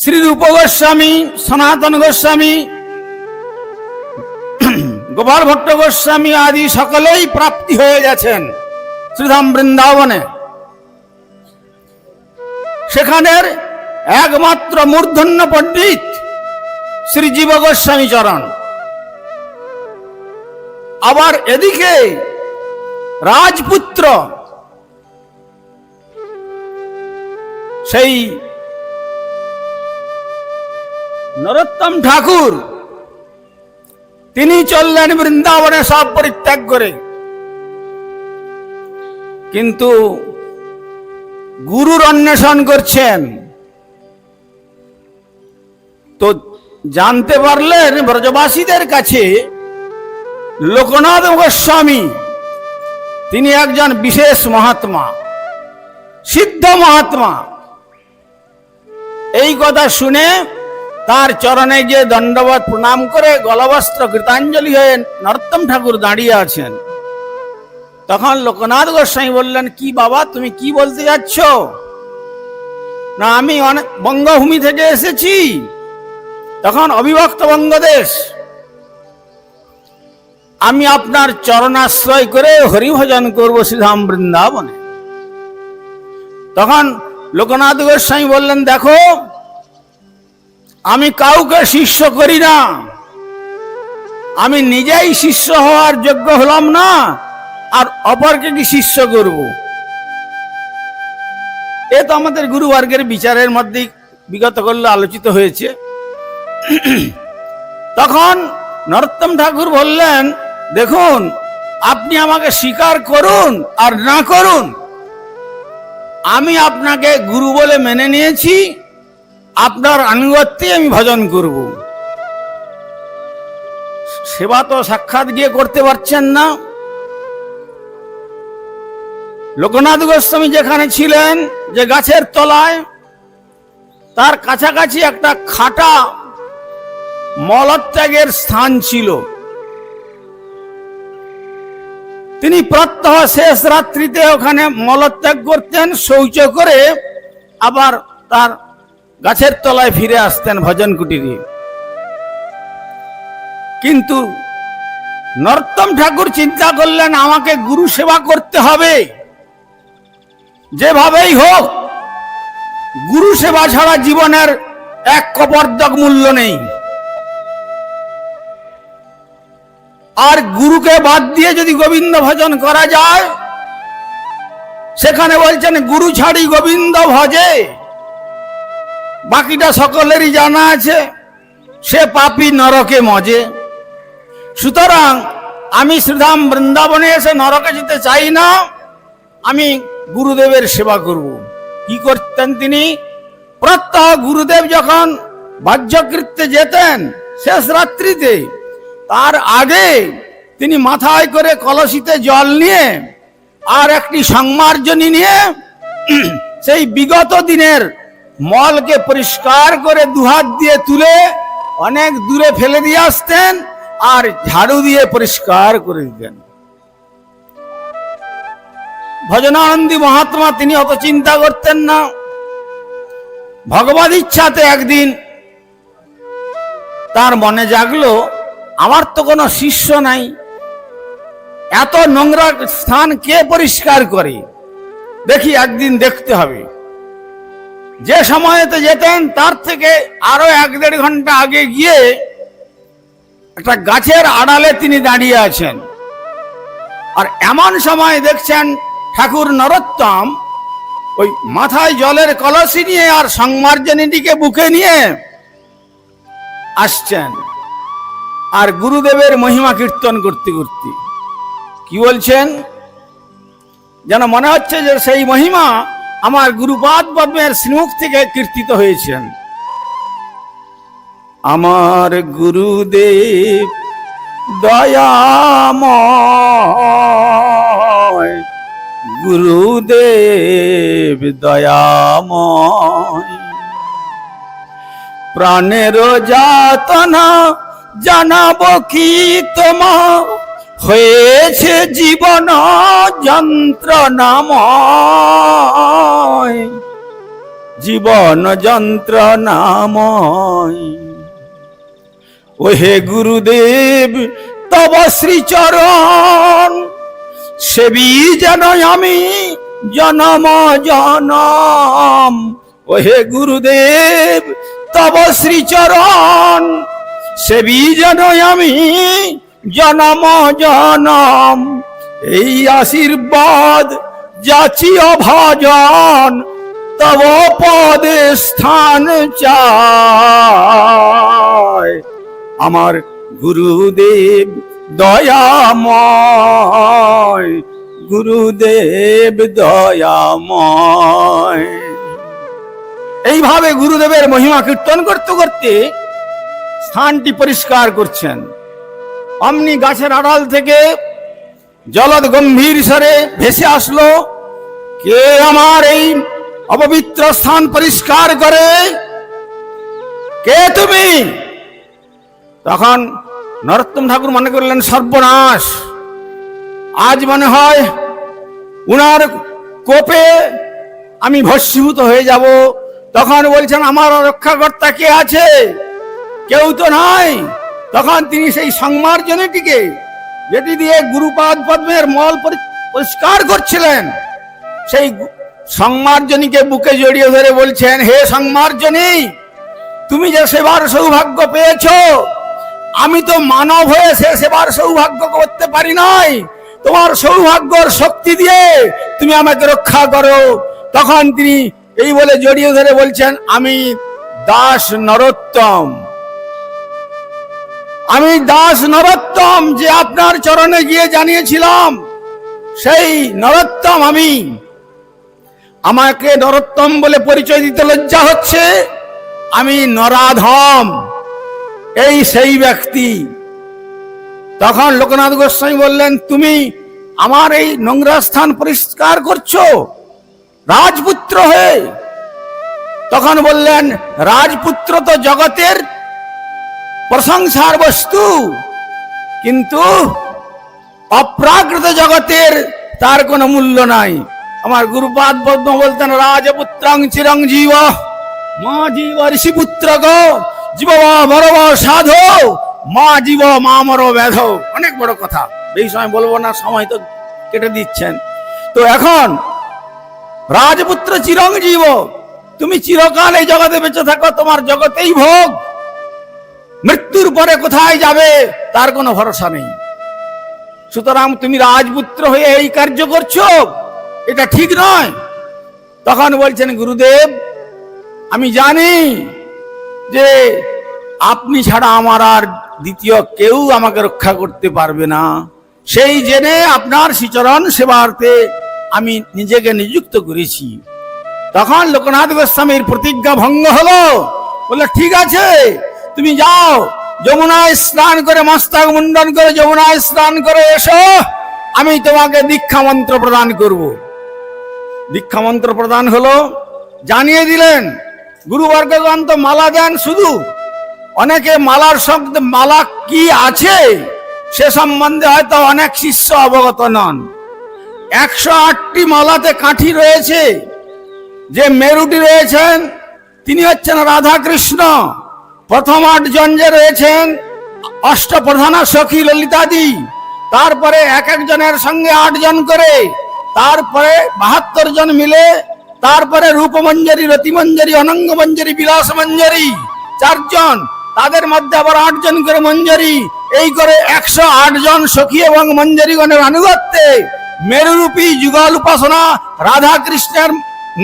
শ্রী রূপ গোস্বামী, সনাতন গোস্বামী, গোপাল ভট্ট গোস্বামী আদি সকলেই প্রাপ্তি হয়ে গেছেন শ্রীধাম বৃন্দাবনে। সেখানের একমাত্র মূর্ধন্য পণ্ডিত শ্রী জীব গোস্বামী চরণ। আবার এদিকে রাজপুত্র, সেই নরোত্তম ঠাকুর। তিনি চললেন বৃন্দাবনে সব পরিত্যাগ করে। কিন্তু গুরুর অন্বেষণ করছেন। তো জানতে পারলেন ব্রজবাসীদের কাছে লোকনাথ গোস্বামী, তিনি একজন বিশেষ মহাত্মা, সিদ্ধ মহাত্মা। এই কথা শুনে তার চরণে গিয়ে দণ্ডবত প্রণাম করে গলবস্ত্র কৃতাঞ্জলি হয়ে নরোত্তম ঠাকুর দাঁড়িয়ে আছেন। তখন লোকনাথ গোস্বামী বললেন, কি বাবা, তুমি কি বলতে যাচ্ছ? না, আমি অনেক বঙ্গভূমি থেকে এসেছি। তখন অবিভক্ত বঙ্গদেশ, আমি আপনার চরণাশ্রয় করে হরিভজন করব শ্রীধাম বৃন্দাবনে। তখন লোকনাথ গোস্বামী বললেন, দেখো আমি কাউকে শিষ্য করি না। আমি নিজেই শিষ্য হওয়ার যোগ্য হলাম না, আর অপরকে কি শিষ্য করব? এ তো আমাদের গুরুবর্গের বিচারের মধ্যেই বিগত করলে আলোচিত হয়েছে। তখন নরোত্তম ঠাকুর বললেন, দেখুন, আপনি আমাকে স্বীকার করুন আর না করুন। আমি আপনাকে গুরু বলে মেনে নিয়েছি আপনার আনুগত্যে আমি ভজন করব। সেবা তো সাক্ষাৎ গিয়ে করতে পারছেন না। লোকনাথ গোস্বামী যেখানে ছিলেন, যে গাছের তলায়, তার কাছাকাছি একটা খাটা মলত্যাগের স্থান ছিল। তিনি প্রত্যহ শেষ রাত্রিতে ওখানে মলত্যাগ করতেন, শৌচ করে আবার তার গাছের তলায় ফিরে আসতেন ভজন কুটিরে। কিন্তু নর্তম ঠাকুর চিন্তা করলেন, আমাকে গুরু সেবা করতে হবে। যেভাবেই হোক, গুরু সেবা ছাড়া জীবনের এক কপর্দক মূল্য নেই। আর গুরুকে বাদ দিয়ে যদি গোবিন্দ ভজন করা যায়, সেখানে বলছেন, গুরু ছাড়ি গোবিন্দ ভজে। বাকিটা সকলেরই জানা আছে। সে পাপি নরকে মজে। সুতরাং আমি শ্রীধাম বৃন্দাবনে এসে নরকে যেতে চাই না, আমি গুরুদেবের সেবা করব। কি করতেন তিনি? প্রত্যহ গুরুদেব যখন বাহ্যকৃত্যে যেতেন শেষ রাত্রিতে, তার আগে তিনি মাথায় করে কলসিতে জল নিয়ে আর একটি সংমার্জনী নিয়ে সেই বিগত দিনের মলকে পরিষ্কার করে দুহাত দিয়ে তুলে অনেক দূরে ফেলে দিয়ে আসতেন আর ঝাড়ু দিয়ে পরিষ্কার করে দিতেন। ভজনানন্দী মহাত্মা, তিনি অত চিন্তা করতেন না। ভগবত ইচ্ছাতে একদিন তার মনে জাগলো, আমার তো কোনো শিষ্য নাই। এত নোংরা স্থান কে পরিষ্কার করে? দেখি একদিন দেখতে হবে। যে সময়তে যেতেন, তার থেকে আরও এক দেড় ঘণ্টা আগে গিয়ে একটা গাছের আড়ালে তিনি দাঁড়িয়ে আছেন। আর এমন সময় দেখছেন ঠাকুর নরোত্তম ওই মাথায় জলের কলসি নিয়ে আর সংমার্জনীটিকে বুকে নিয়ে আসছেন আর গুরুদেবের মহিমা কীর্তন করতে করতে। কি বলছেন? যেন মনে হচ্ছে যে সেই মহিমা আমার গুরুপাদ পদ্মের শ্রীমুখ থেকে কীর্তিত হয়েছেন। আমার গুরুদেব দয়াময় গুরুদেব দয়াময়। প্রাণের যাতনা জানাব কি তোমা হয়েছে জীবন যন্ত্রণাময়। জীবন যন্ত্রণাময়। ওহে গুরুদেব, তব শ্রীচরণ, সেবি যেন আমি জনম জনম। ওহে গুরুদেব, তব শ্রীচরণ, সেবি যেন আমি জনম জনম। এই আশীর্বাদ যাচি অভাজন তব পদে স্থান চায় আমার গুরুদেব দয়াময় গুরুদেব দয়াময়। এইভাবে গুরুদেবের মহিমা কীর্তন করতে করতে স্থানটি পরিষ্কার করছেন। অমনি গাছের আড়াল থেকে জলদ গম্ভীর স্বরে ভেসে আসলো, কে আমার এই অপবিত্র স্থান পরিষ্কার করে? কে তুমি? তখন নরোত্তম ঠাকুর মনে করলেন, সর্বনাশ। আজ মনে হয় উনার কোপে আমি ভস্মীভূত হয়ে যাব। তখন বলছেন, আমার রক্ষাকর্তা কে আছে? কেউ তো নাই। তখন তিনি সেই সংমার্জনীটিকে, যেটি দিয়ে গুরুপাদ পদ্মের মল পরি- পরিষ্কার করছিলেন, সেই সংমার্জনীকে বুকে জড়িয়ে ধরে বলছেন, হে সংমার্জনী, তুমি যে সেবার সৌভাগ্য পেয়েছ, আমি তো মানব হয়ে সে সেবার সৌভাগ্য করতে পারি নাই। তোমার সৌভাগ্যর শক্তি দিয়ে তুমি আমাকে রক্ষা করো। তখন তিনি এই বলে জড়িয়ে ধরে বলছেন, আমি দাস নরোত্তম। আমি দাস নরোত্তম যে আপনার চরণে গিয়ে জানিয়েছিলাম, সেই নরোত্তম আমি। আমাকে নরোত্তম বলে পরিচয় দিতে লজ্জা হচ্ছে, আমি নরাধম। এই সেই ব্যক্তি। তখন লোকনাথ গোস্বামী বললেন, তুমি আমার এই নোংরা স্থান পরিষ্কার করছ, রাজপুত্র হয়ে? তখন বললেন, রাজপুত্র তো জগতের প্রশংসার বস্তু। কিন্তু অপ্রাকৃত জগতের তার কোনো মূল্য নাই। আমার গুরুপাদ পদ্ম বলতেন, রাজপুত্রং চিরং জীব, মা জীব ঋষিপুত্র গো, জীব মরব সাধো, মা জীব মা মর ব্যাধ। অনেক বড় কথা। এই সময় বলব না, সময় তো কেটে দিচ্ছেন। তো এখন, রাজপুত্র চিরং জীব, তুমি চিরকাল এই জগতে বেঁচে থাকো, তোমার জগতেই ভোগ। মৃত্যুর পরে কোথায় যাবে, তার কোনো ভরসা নেই। সুতরাং তুমি রাজপুত্র হয়ে এই কার্য করছ, এটা ঠিক নয়। তখন বলছেন, গুরুদেব, আমি জানি যে আপনি ছাড়া আমার আর দ্বিতীয় কেউ আমাকে রক্ষা করতে পারবে না। সেই জেনে আপনার শ্রীচরণ সেবার্থে আমি নিজেকে নিযুক্ত করেছি। তখন লোকনাথ গোস্বামীর প্রতিজ্ঞা ভঙ্গ হলো। বলল, ঠিক আছে তুমি যাও, যমুনায় স্নান করে, মস্তক মুন্ডন করে, যমুনায় স্নান করে এসো। আমি তোমাকে দীক্ষা মন্ত্র প্রদান করব। দীক্ষা মন্ত্র প্রদান হলো, জানিয়ে দিলেন গুরুবর্গগণ তো মালা দেন শুধু। অনেকে মালার শব্দ, মালা কি আছে? সে সম্বন্ধে হয়তো অনেক শিষ্য অবগত নন। একশো আটটি মালাতে কাঠি রয়েছে। যে মেরুটি রয়েছেন, তিনি হচ্ছেন রাধা কৃষ্ণ প্রথম আটজন যে রয়েছেন অষ্টপ্রধানা সখী ললিতাদি, তারপরে এক একজনের সঙ্গে আটজন করে, তারপরে বাহাত্তর জন মিলে, তারপরে রূপমঞ্জরি, রতিমঞ্জরি অনঙ্গ মঞ্জরি বিলাস মঞ্জরি চারজন তাদের মধ্যে আবার আটজন করে মঞ্জরি, এই করে একশো আট জন সখী এবং মঞ্জরিগণের আনুগত্যে মেরুরূপী যুগল উপাসনা রাধা কৃষ্ণের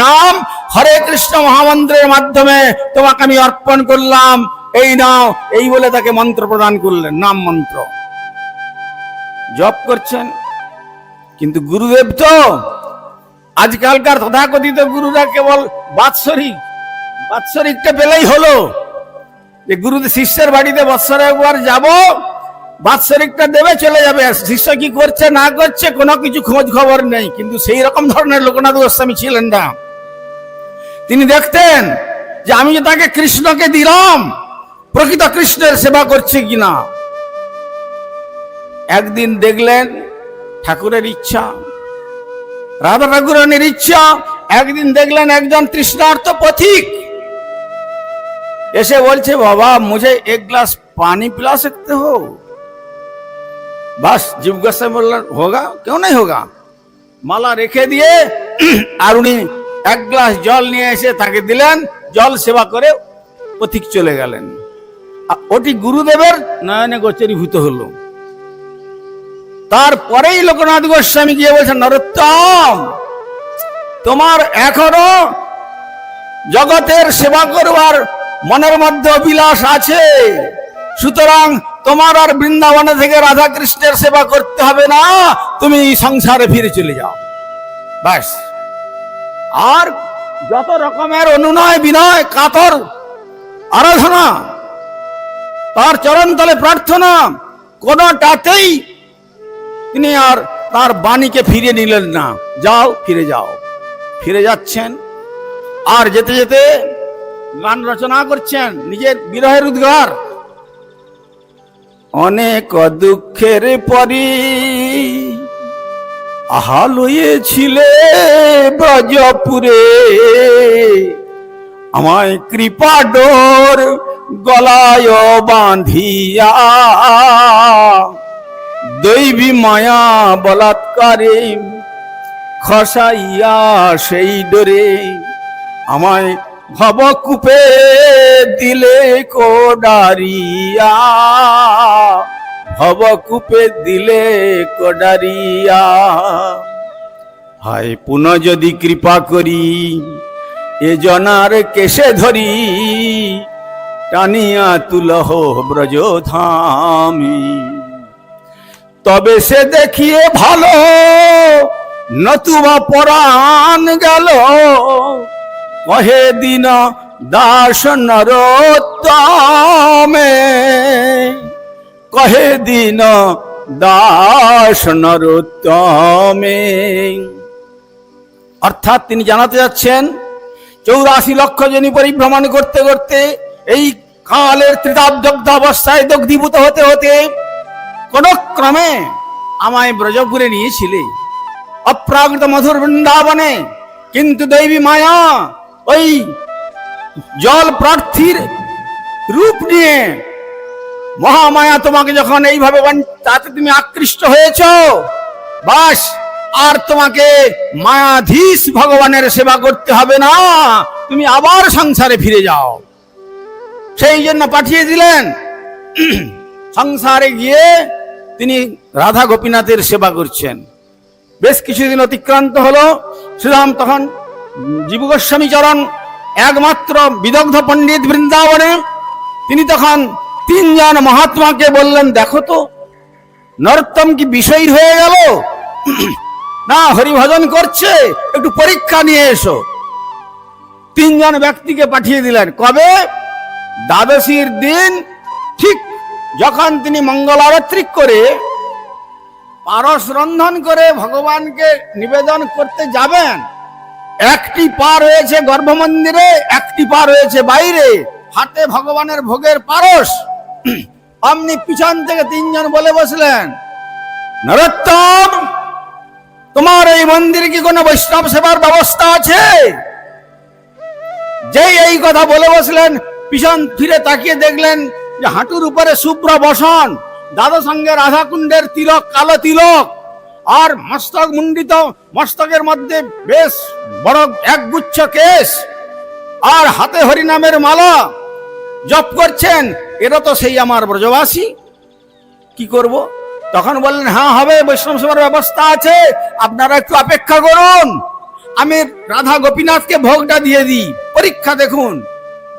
নাম হরে কৃষ্ণ মহামন্ত্রের মাধ্যমে তোমাকে আমি অর্পণ করলাম। এই নাও, এই বলে তাকে মন্ত্র প্রদান করলেন। নাম মন্ত্র। জপ করছেন, কিন্তু গুরুদেব তো আজকালকার তথাকথিত গুরুরা কেবল বাৎসরিক, বাৎসরিকটা পেলেই হলো। যে গুরুদেব শিষ্যের বাড়িতে বৎসরে একবার যাব, বাৎসরিকটা দেবে, চলে যাবে। শিষ্য কি করছে, না করছে, কোনো কিছু খোঁজ খবর নেই। কিন্তু সেই রকম ধরনের লোকনাথ গোস্বামী ছিলেন না। তিনি দেখতেন যে আমি যে তাকে কৃষ্ণকে দিলাম প্রকৃত কৃষ্ণের সেবা করছে কিনা একদিন দেখলেন ঠাকুরের ইচ্ছা রাধা ঠাকুরানের ইচ্ছা একদিন দেখলেন একজন তৃষ্ণার্ত পথিক এসে বলছে বাবা মুঝে এক গ্লাস पानी पिला सकते हो বাস জীব গোস্বামী বললেন হোগা কেউ নাই হোগা মালা রেখে দিয়ে আর উনি এক গ্লাস জল নিয়ে এসে তাকে দিলেন, জল সেবা করে পথিক চলে গেলেন। ওটি গুরুদেবের নয়নে গোচরীভূত হলো। তারপরেই লোকনাথ গোস্বামী গিয়ে বলছেন, নরোত্তম, তোমার এখনও জগতের সেবা করবার মনের মধ্যে অভিলাষ আছে। সুতরাং তোমার আর বৃন্দাবনে থেকে রাধা কৃষ্ণের সেবা করতে হবে না, তুমি সংসারে ফিরে চলে যাও। ব্যাস। আর যত রকমের অনুনয়, বিনয়, কাতর, আরাধনা, তার চরণতলে প্রার্থনা, কোনটাতেই তিনি আর তার বাণীকে ফিরিয়ে নিলেন না। যাও, ফিরে যাও। ফিরে যাচ্ছেন আর যেতে যেতে গান রচনা করছেন নিজের বিরহের উদ্গার। অনেক দুঃখের পরি আহা লইয়েছিলে ব্রজপুরে। আমায় কৃপা ডোর গলায় বাঁধিয়া। দৈবী মায়া বলাৎকারে খসাইয়া সেই ডোরে আমায় ভবকূপে দিলে কোডারিয়া ভবকূপে দিলে কডারিয়া। হায় পুনঃ যদি কৃপা করি, এ জনার কেশে ধরি, টানিয়া তুলহ ব্রজধামী। তবে সে দেখিয়ে ভালো, নতুবা পরাণ গেল। কহে দিন দাস নরোত্তমে। কহে দিন দাস নরোত্তমে। অর্থাৎ তিনি জানাতে যাচ্ছেন, চৌরাশি লক্ষ জনি পরিভ্রমণ করতে করতে এই কালের ত্রিতাব্দগ্ধ অবস্থায় দগ্ধীভূত হতে হতে কোন ক্রমে আমায় ব্রজপুরে নিয়েছিলে। অপ্রাকৃত মধুর বৃন্দাবনে কিন্তু দৈবী মায়া ওই জল প্রার্থীর রূপ নিয়ে মহামায়া তোমাকে যখন এইভাবে তাতে তুমি আকৃষ্ট হয়েছ, বাস, আর তোমাকে মায়াধীশ ভগবানের সেবা করতে হবে না। তুমি আবার সংসারে ফিরে যাও। সেই জন্য পাঠিয়ে দিলেন। সংসারে গিয়ে তিনি রাধা গোপীনাথের সেবা করছেন। বেশ কিছুদিন অতিক্রান্ত হলো। শ্রীরাম তখন জীব গোস্বামী চরণ একমাত্র বিদগ্ধ পণ্ডিত বৃন্দাবনে। তিনি তখন তিনজন মহাত্মাকে বললেন, দেখো তো, নরোত্তম কি বিষয় হয়ে গেল? না, হরিভজন করছে, একটু পরীক্ষা নিয়ে এসো। তিনজন ব্যক্তিকে পাঠিয়ে দিলেন। কবে? দ্বাদশীর দিন, ঠিক যখন তিনি মঙ্গলারত্রিক করে পারস রন্ধন করে ভগবানকে নিবেদন করতে যাবেন, একটি পা রয়েছে গর্ভমন্দিরে, একটি পা রয়েছে বাইরে। হাতে ভগবানের ভোগের পারস। অমনি পিছন থেকে তিনজন বলে বসলেন, নরোত্তম, তোমার এই মন্দিরে কি কোনো বৈষ্ণব সেবার ব্যবস্থা আছে? যেই এই কথা বলে বসলেন, পিছন ফিরে তাকিয়ে দেখলেন যে হাঁটুর উপরে শুভ্র বসন দাদা সঙ্গে রাধাকুণ্ডের তিলক, কালো তিলক, আর মস্তক মুন্ডিত মস্তকের মধ্যে বেশ বড় একগুচ্ছ কেশ, আর হাতে হরিনামের মালা। জপ করছেন, এরা তো সেই আমার ব্রজবাসী। কি করব? তখন বললেন হ্যাঁ হবে, বৈষ্ণব সেবার ব্যবস্থা আছে, আপনারা একটু অপেক্ষা করুন। আমি রাধা গোপীনাথকে ভোগটা দিয়ে দিই, পরীক্ষা দেখুন।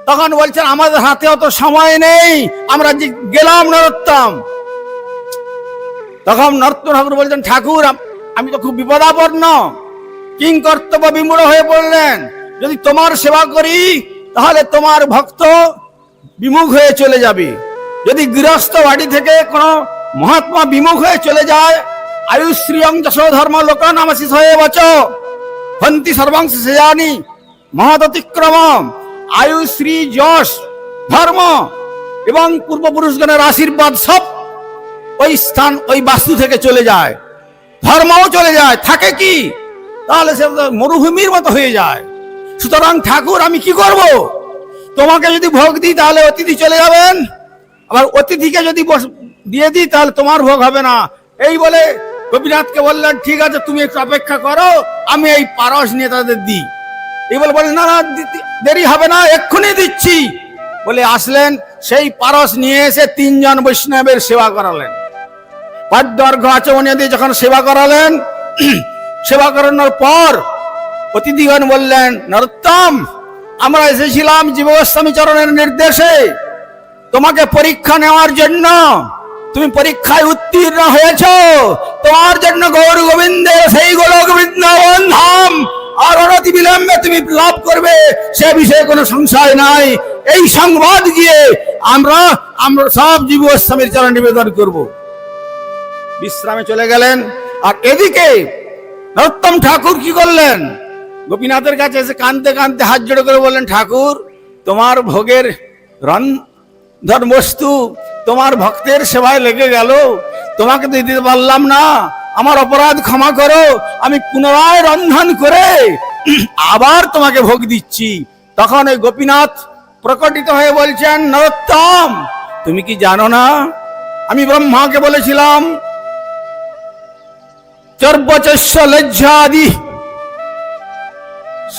তখন বলছেন, আমাদের হাতে অত সময় নেই, আমরা যে গেলাম নরোত্তম। তখন নরত্ন ঠাকুর বলছেন, ঠাকুর আমি তো খুব বিপদাপন্ন। কিং কর্তব্য বিমূঢ় হয়ে পড়লেন। যদি তোমার সেবা করি, তাহলে তোমার ভক্ত বিমুখ হয়ে চলে যাবে। যদি গৃহস্থ বাড়ি থেকে কোনো মহাত্মা বিমুখ হয়ে চলে যায়, আয়ুশ্রিয়ং যশো ধর্ম লোকান আমাশিস হয়ে বচ। হন্তি সর্বাংশ সেজানি মহৎ অতিক্রম আয়ুশ্রী, যশ, ধর্ম এবং পূর্বপুরুষগণের আশীর্বাদ সব ওই স্থান, ওই বাস্তু থেকে চলে যায়। ধর্মও চলে যায়। থাকে কি? তাহলে সে মরুভূমির মতো হয়ে যায়। সুতরাং ঠাকুর, আমি কি করব? তোমাকে যদি ভোগ দিই, তাহলে অতিথি চলে যাবেন। আবার অতিথিকে যদি দিয়ে দিই, তাহলে তোমার ভোগ হবে না। এই বলে গোপীনাথকে বললেন, ঠিক আছে, তুমি একটু অপেক্ষা করো, আমি এই পারস নিয়ে তাদের দিই। এই বলে বলে না দেরি হবে না, এক্ষুনি দিচ্ছি। বলে আসলেন, সেই পারস নিয়ে এসে তিনজন বৈষ্ণবের সেবা করালেন। পাদ্যর্ঘ দিয়ে যখন সেবা করালেন, সেবা করানোর পর অতিথিগণ বললেন, নরোত্তম আমরা এসেছিলাম জীবগোস্বামী চরণের নির্দেশে। তোমাকে পরীক্ষা নেওয়ার জন্য। তুমি পরীক্ষায় উত্তীর্ণ হয়েছ। তোমার জন্য গৌর গোবিন্দের সেই গোলক বৃন্দাবন ধাম। আর অনতি বিলম্বে তুমি লাভ করবে, সে বিষয়ে কোনো সংশয় নাই। এই সংবাদ গিয়ে আমরা আমরা সব জীব গোস্বামীর চরণ নিবেদন করব। বিশ্রামে চলে গেলেন। আর এদিকে নরোত্তম ঠাকুর কি করলেন? গোপীনাথের কাছে এসে কানতে কানতে হাত জোড়ে করে বললেন, ঠাকুর, তোমার ভোগের রন্ধন বস্তু তোমার ভক্তের সেবায় লেগে গেল। তোমাকে তো দিতে পারলাম না। আমার অপরাধ ক্ষমা করো। আমি পুনরায় রন্ধন করে আবার তোমাকে ভোগ দিচ্ছি। তখন ওই গোপীনাথ প্রকটিত হয়ে বলছেন, নরোত্তম, তুমি কি জানো না? আমি ব্রহ্মাকে বলেছিলাম, চর্বচস্য লজ্জাদি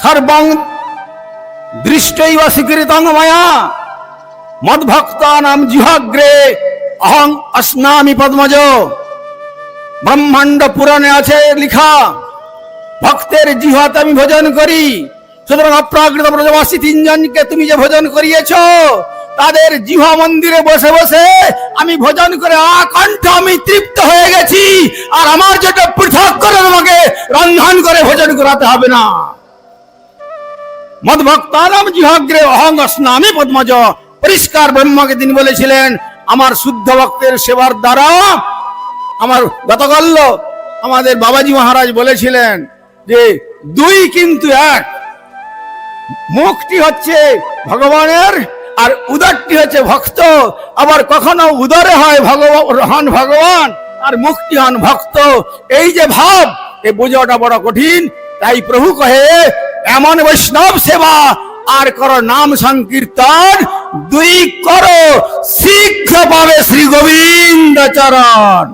সর্বং স্বীকৃতং মায়া। মদ্ভক্তানাম জিহাগ্রে অহং অস্নামি পদ্মজ। ব্রহ্মাণ্ড পুরাণে আছে লিখা, ভক্তের জিহাতে আমি ভোজন করি। সুতরাং অপ্রাকৃত ব্রজবাসী তিনজনকে তুমি যে ভোজন করিয়েছ, তাদের জিহা মন্দিরে বসে বসে আমি ভোজন করে আকণ্ঠ আমি তৃপ্ত হয়ে গেছি। আর আমার যেটা পৃথক করে তোমাকে রন্ধন করে ভোজন করাতে হবে না। মদভক্তানাম জিহাগ্রে অহং স্নামি পদ্মজ। পরিষ্কার ব্রহ্মাকে তিনি বলেছিলেন, আমার শুদ্ধ ভক্তের সেবার দ্বারা আমার গতকাল আমাদের বাবাজি মহারাজ বলেছিলেন যে, দুই কিন্তু এক। মুখটি হচ্ছে ভগবানের আর উদরটি হচ্ছে ভক্ত। আবার কখনো উদরে হয় ভগবান, হন ভগবান আর মুখটি হন ভক্ত। এই যে ভাব এ বোঝাটা বড় কঠিন। তাই প্রভু কহে এমন বৈষ্ণব সেবা আর করো নাম সংকীর্তন দুই করো শীঘ্র পাবে শ্রী গোবিন্দ চরণ।